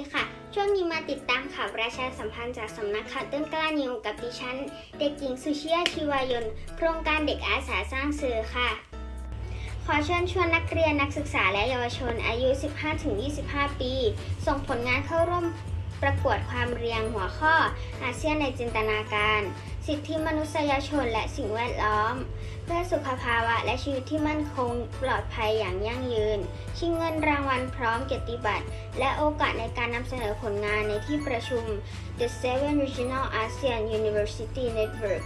ีค่ะ ช่วงนี้มาติดตามข่าวประชาสัมพันธ์จากสำนักข่าวต้นกล้านิวกับดิฉัน เด็กหญิงสุชิยาชีวายน โครงการเด็กอาสาสร้างสื่อค่ะ ขอเชิญชวนนักเรียนนักศึกษาและเยาวชนอายุ 15-25 ปี ส่งผลงานเข้าร่วมประกวดความเรียงหัวข้ออาเซียนในจินตนาการ สิทธิมนุษยชนและสิ่งแวดล้อม พื่อสุขภาวะและชีวิตที่มั่นคงปลอดภัยอย่างยั่งยืน ชิงเงินรางวัลพร้อมเกียรติบัตร และโอกาสในการนำเสนอผลงานในที่ประชุม The Seven Regional ASEAN University Network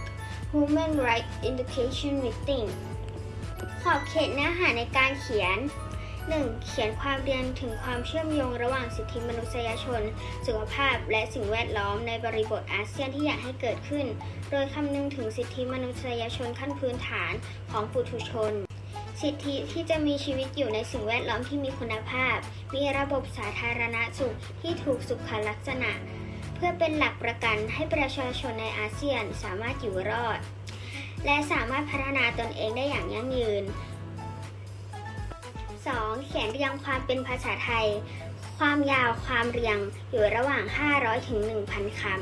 Human Rights Education Meeting ขอบเขตเนื้อหาในการเขียน 1. เขียนความเรียนถึงความเชื่อมโยงระหว่างสิทธิมนุษยชน สุขภาพ และสิ่งแวดล้อมในบริบทอาเซียนที่อยากให้เกิดขึ้น โดยคำนึงถึงสิทธิมนุษยชนขั้นพื้นฐานของปุถุชน สิทธิที่จะมีชีวิตอยู่ในสิ่งแวดล้อมที่มีคุณภาพ มีระบบสาธารณสุขที่ถูกสุขลักษณะ เพื่อเป็นหลักประกันให้ประชาชนในอาเซียนสามารถอยู่รอด และสามารถพัฒนาตนเองได้อย่างยั่งยืน 2. เขียนเรียงความเป็นภาษาไทย ความยาวความเรียงอยู่ระหว่าง 500 ถึง 1,000 คำ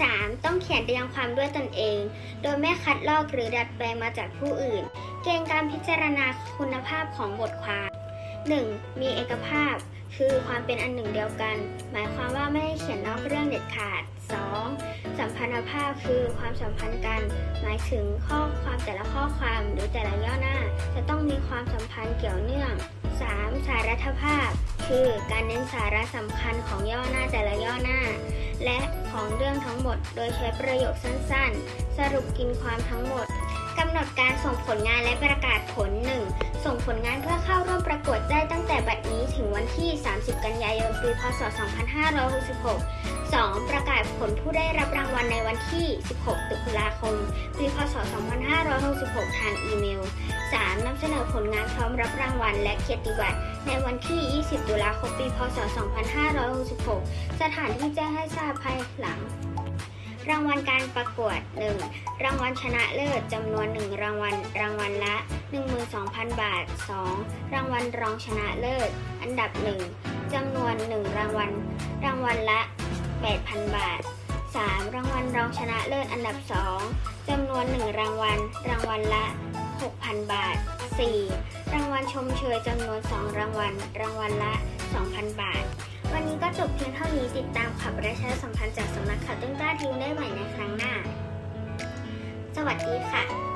3. ต้องเขียนเรียงความด้วยตนเอง โดยไม่คัดลอกหรือดัดแปลงมาจากผู้อื่น เกณฑ์การพิจารณาคุณภาพของบทความ 1. มีเอกภาพ คือความเป็นอันหนึ่งเดียวกัน หมายความว่าไม่ให้เขียนนอกเรื่องเด็ดขาด 2. พันธภาพคือความสัมพันธ์กัน หมายถึงข้อความแต่ละข้อความหรือแต่ละย่อหน้า จะต้องมีความสัมพันธ์เกี่ยวเนื่อง 3. สารัฐภาพ คือการเน้นสาระสำคัญของย่อหน้าแต่ละย่อหน้า และของเรื่องทั้งหมด โดยใช้ประโยคสั้นๆ สรุปกินความทั้งหมดกำหนดการส่งผลงานและประกาศผล 1. ส่งผลงานเพื่อเข้าร่วมประกวดได้ตั้งแต่บัดนี้ถึง วันที่ 30 กันยายน ปี พศ 2566 2. ประกาศผลผู้ได้รับรางวัลในวันที่ 16 ตุลาคม ปี พศ 2566 ทางอีเมล 3. นำเสนอผลงานพร้อมรับรางวัลและเกียรติบัตรในวันที่ 20 ตุลาคม ปี พศ 2566 สถานที่แจ้งให้ทราบภายหลัง รางวัลการประกวด 1. รางวัลชนะเลิศจำนวน 1 รางวัล รางวัลละ 12,000 บาท 2. รางวัลรองชนะเลิศ อันดับ 1จำนวน 1 รางวัล รางวัลละ 8,000 บาท 3. รางวัลรองชนะเลิศอันดับ 2จำนวน 1 รางวัล รางวัลละ 6,000 บาท 4. รางวัลชมเชยจำนวน 2 รางวัล รางวัลละ 2,000 บาท วันนี้ก็จบเพียงเท่านี้ติดตามข่าวประชาสัมพันธ์จากสำนักข่าวต้นกล้าทีมได้ใหม่ในครั้งหน้า สวัสดีค่ะ